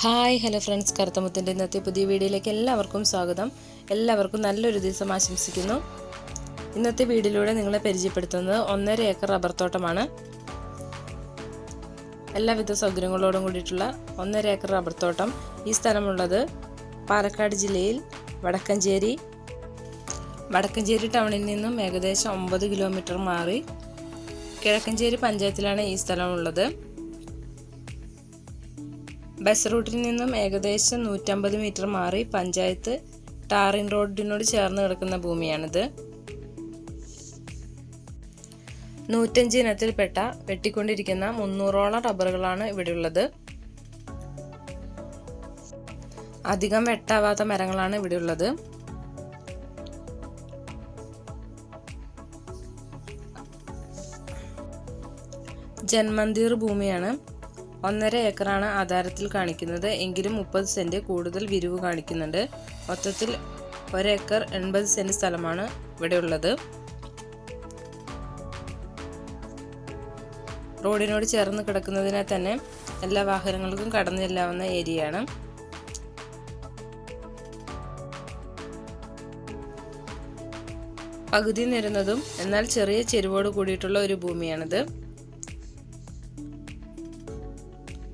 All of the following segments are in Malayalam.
Hi hello friends. കറുത്തമുത്തിന്റെ ഇന്നത്തെ പുതിയ വീഡിയോയിലേക്ക് എല്ലാവർക്കും സ്വാഗതം. എല്ലാവർക്കും നല്ലൊരു ദിവസം ആശംസിക്കുന്നു. ഇന്നത്തെ വീഡിയോയിലൂടെ നിങ്ങളെ പരിചയപ്പെടുത്തുന്നത് ഒന്നര ഏക്കർ റബ്ബർ തോട്ടമാണ്. എല്ലാവിധ സൗകര്യങ്ങളോടും കൂടിയിട്ടുള്ള ഒന്നര ഏക്കർ റബ്ബർ തോട്ടം ഈ സ്ഥലമുള്ളത് പാലക്കാട് ജില്ലയിൽ വടക്കഞ്ചേരി. വടക്കഞ്ചേരി ടൗണിൽ നിന്നും ഏകദേശം ഒമ്പത് കിലോമീറ്റർ മാറി. കിഴക്കഞ്ചേരി പഞ്ചായത്തിലാണ് ഈ സ്ഥലമുള്ളത്. ബസ് റൂട്ടിൽ നിന്നും ഏകദേശം നൂറ്റമ്പത് മീറ്റർ മാറി പഞ്ചായത്ത് ടാറിൻ റോഡിനോട് ചേർന്ന് കിടക്കുന്ന ഭൂമിയാണിത്. നൂറ്റഞ്ച് ഇനത്തിൽപ്പെട്ട വെട്ടിക്കൊണ്ടിരിക്കുന്ന മുന്നൂറോളം റബ്ബറുകളാണ് ഇവിടെയുള്ളത്. അധികം വെട്ടാവാത്ത മരങ്ങളാണ് ഇവിടെയുള്ളത്. ജന്മന്തിർ ഭൂമിയാണ്. ഒന്നര ഏക്കറാണ് ആധാരത്തിൽ കാണിക്കുന്നത്. എങ്കിലും മുപ്പത് സെന്റ് കൂടുതൽ വിരിവ് കാണിക്കുന്നുണ്ട്. മൊത്തത്തിൽ ഒരേക്കർ എൺപത് സെന്റ് സ്ഥലമാണ് ഇവിടെ ഉള്ളത് റോഡിനോട് ചേർന്ന് കിടക്കുന്നതിനാൽ തന്നെ എല്ലാ വാഹനങ്ങൾക്കും കടന്നു ചെല്ലാവുന്ന ഏരിയയാണ്. പകുതി നിരുന്നതും എന്നാൽ ചെറിയ ചെരുവോട് കൂടിയിട്ടുള്ള ഒരു ഭൂമിയാണിത്.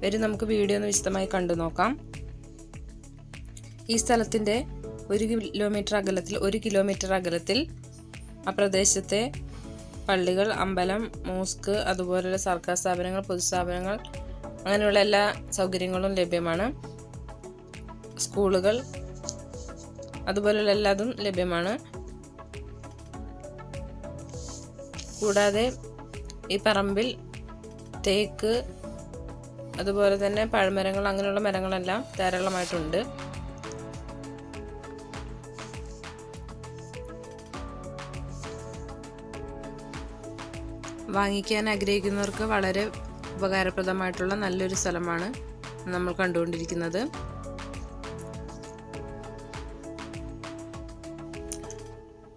വരും നമുക്ക് വീഡിയോ ഒന്ന് വിശദമായി കണ്ടു നോക്കാം. ഈ സ്ഥലത്തിന്റെ ഒരു കിലോമീറ്റർ അകലത്തിൽ ഒരു കിലോമീറ്റർ അകലത്തിൽ ആ പ്രദേശത്തെ പള്ളികൾ അമ്പലം മോസ്ക് അതുപോലുള്ള സർക്കാർ സ്ഥാപനങ്ങൾ പൊതുസ്ഥാപനങ്ങൾ അങ്ങനെയുള്ള എല്ലാ സൗകര്യങ്ങളും ലഭ്യമാണ്. സ്കൂളുകൾ അതുപോലുള്ള എല്ലാതും ലഭ്യമാണ്. കൂടാതെ ഈ പറമ്പിൽ തേക്ക് അതുപോലെ തന്നെ പഴമരങ്ങൾ അങ്ങനെയുള്ള മരങ്ങളെല്ലാം ധാരാളമായിട്ടുണ്ട്. വാങ്ങിക്കാൻ ആഗ്രഹിക്കുന്നവർക്ക് വളരെ ഉപകാരപ്രദമായിട്ടുള്ള നല്ലൊരു സ്ഥലമാണ് നമ്മൾ കണ്ടുകൊണ്ടിരിക്കുന്നത്.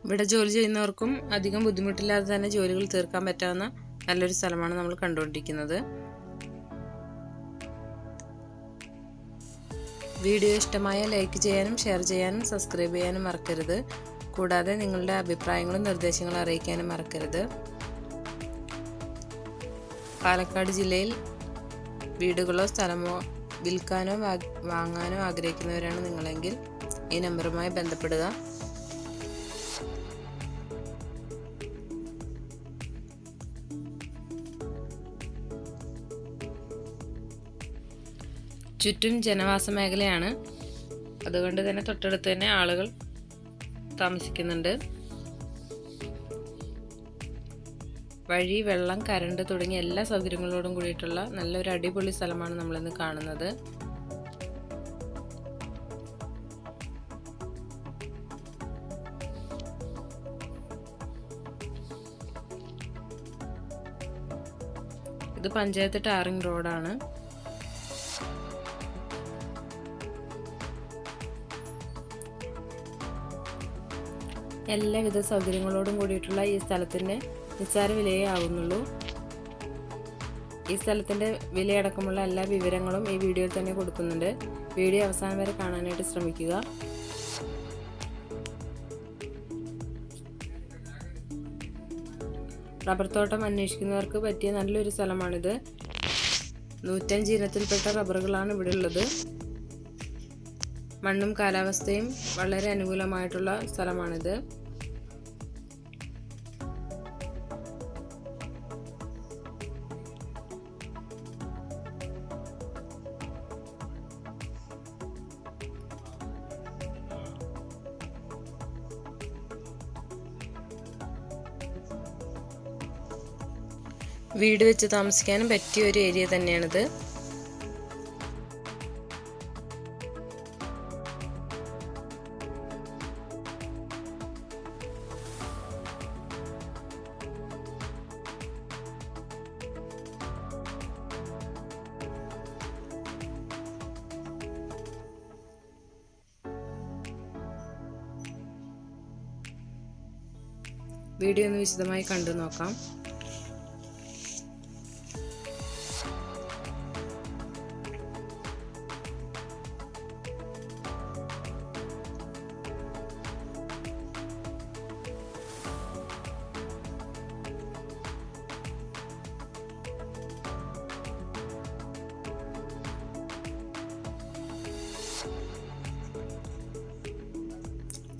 ഇവിടെ ജോലി ചെയ്യുന്നവർക്കും അധികം ബുദ്ധിമുട്ടില്ലാതെ തന്നെ ജോലികൾ തീർക്കാൻ പറ്റാവുന്ന നല്ലൊരു സ്ഥലമാണ് നമ്മൾ കണ്ടുകൊണ്ടിരിക്കുന്നത്. വീഡിയോ ഇഷ്ടമായ ലൈക്ക് ചെയ്യാനും ഷെയർ ചെയ്യാനും സബ്സ്ക്രൈബ് ചെയ്യാനും മറക്കരുത്. കൂടാതെ നിങ്ങളുടെ അഭിപ്രായങ്ങളും നിർദ്ദേശങ്ങളും അറിയിക്കാനും മറക്കരുത്. പാലക്കാട് ജില്ലയിൽ വീടുകളോ സ്ഥലമോ വിൽക്കാനോ വാങ്ങാനോ ആഗ്രഹിക്കുന്നവരാണ് നിങ്ങളെങ്കിൽ ഈ നമ്പറുമായി ബന്ധപ്പെടുക. ചുറ്റും ജനവാസ മേഖലയാണ്. അതുകൊണ്ട് തന്നെ തൊട്ടടുത്ത് തന്നെ ആളുകൾ താമസിക്കുന്നുണ്ട്. വഴി വെള്ളം കരണ്ട് തുടങ്ങിയ എല്ലാ സൗകര്യങ്ങളോടും കൂടിയിട്ടുള്ള നല്ലൊരു അടിപൊളി സ്ഥലമാണ് നമ്മളിന്ന് കാണുന്നത്. ഇത് പഞ്ചായത്ത് ടാറിംഗ് റോഡാണ്. എല്ലാവിധ സൗകര്യങ്ങളോടും കൂടിയിട്ടുള്ള ഈ സ്ഥലത്തിന്റെ നിസ്സാര വിലയേ ആവുന്നുള്ളൂ. ഈ സ്ഥലത്തിന്റെ വിലയടക്കമുള്ള എല്ലാ വിവരങ്ങളും ഈ വീഡിയോയിൽ തന്നെ കൊടുക്കുന്നുണ്ട്. വീഡിയോ അവസാനം വരെ കാണാനായിട്ട് ശ്രമിക്കുക. റബ്ബർ തോട്ടം അന്വേഷിക്കുന്നവർക്ക് പറ്റിയ നല്ലൊരു സ്ഥലമാണിത്. നൂറ്റഞ്ച് ഇനത്തിൽപ്പെട്ട റബ്ബറുകളാണ് ഇവിടെ ഉള്ളത്. മണ്ണും കാലാവസ്ഥയും വളരെ അനുകൂലമായിട്ടുള്ള സ്ഥലമാണിത്. വീട് വെച്ച് താമസിക്കാനും പറ്റിയ ഒരു ഏരിയ തന്നെയാണിത്. വീഡിയോ ഒന്ന് വിശദമായി കണ്ടു നോക്കാം.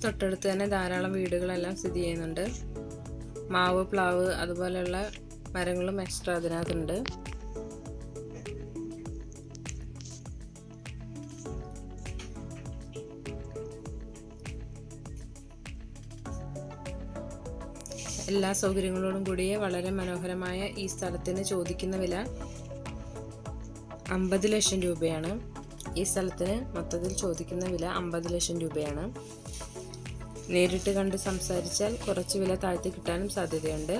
തൊട്ടടുത്ത് തന്നെ ധാരാളം വീടുകളെല്ലാം സ്ഥിതി ചെയ്യുന്നുണ്ട്. മാവ് പ്ലാവ് അതുപോലെയുള്ള മരങ്ങളും എക്സ്ട്രാ അതിനകത്തുണ്ട്. എല്ലാ സൗകര്യങ്ങളോടും കൂടിയ വളരെ മനോഹരമായ ഈ സ്ഥലത്തിന് ചോദിക്കുന്ന വില അമ്പത് ലക്ഷം രൂപയാണ്. ഈ സ്ഥലത്തിന് മൊത്തത്തിൽ ചോദിക്കുന്ന വില അമ്പത് ലക്ഷം രൂപയാണ്. നേരിട്ട് കണ്ട് സംസാരിച്ചാൽ കുറച്ച് വില താഴ്ത്തി കിട്ടാനും സാധ്യതയുണ്ട്.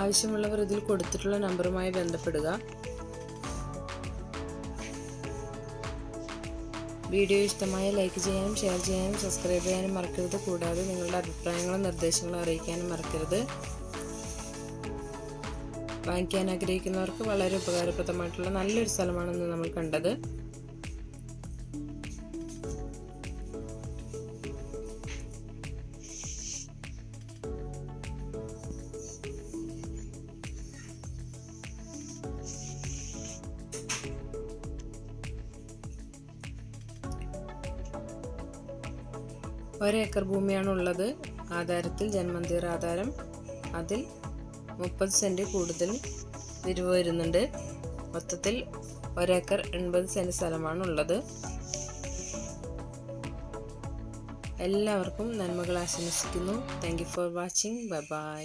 ആവശ്യമുള്ളവർ ഇതിൽ കൊടുത്തിട്ടുള്ള നമ്പറുമായി ബന്ധപ്പെടുക. വീഡിയോ ഇഷ്ടമായ ലൈക്ക് ചെയ്യാനും ഷെയർ ചെയ്യാനും സബ്സ്ക്രൈബ് ചെയ്യാനും മറക്കരുത്. കൂടാതെ നിങ്ങളുടെ അഭിപ്രായങ്ങളും നിർദ്ദേശങ്ങളും അറിയിക്കാനും മറക്കരുത്. വാങ്ങിക്കാൻ ആഗ്രഹിക്കുന്നവർക്ക് വളരെ ഉപകാരപ്രദമായിട്ടുള്ള നല്ലൊരു സ്ഥലമാണെന്ന് നമ്മൾ കണ്ടത്. ഒരേക്കർ ഭൂമിയാണ് ഉള്ളത് ആധാരത്തിൽ ജന്മന്തിർ ആധാരം. അതിൽ മുപ്പത് സെന്റ് കൂടുതൽ വിരിവ് വരുന്നുണ്ട്. മൊത്തത്തിൽ ഒരേക്കർ എൺപത് സെന്റ് സ്ഥലമാണ് ഉള്ളത് എല്ലാവർക്കും നന്മകൾ ആശംസിക്കുന്നു. Thank you for watching bye bye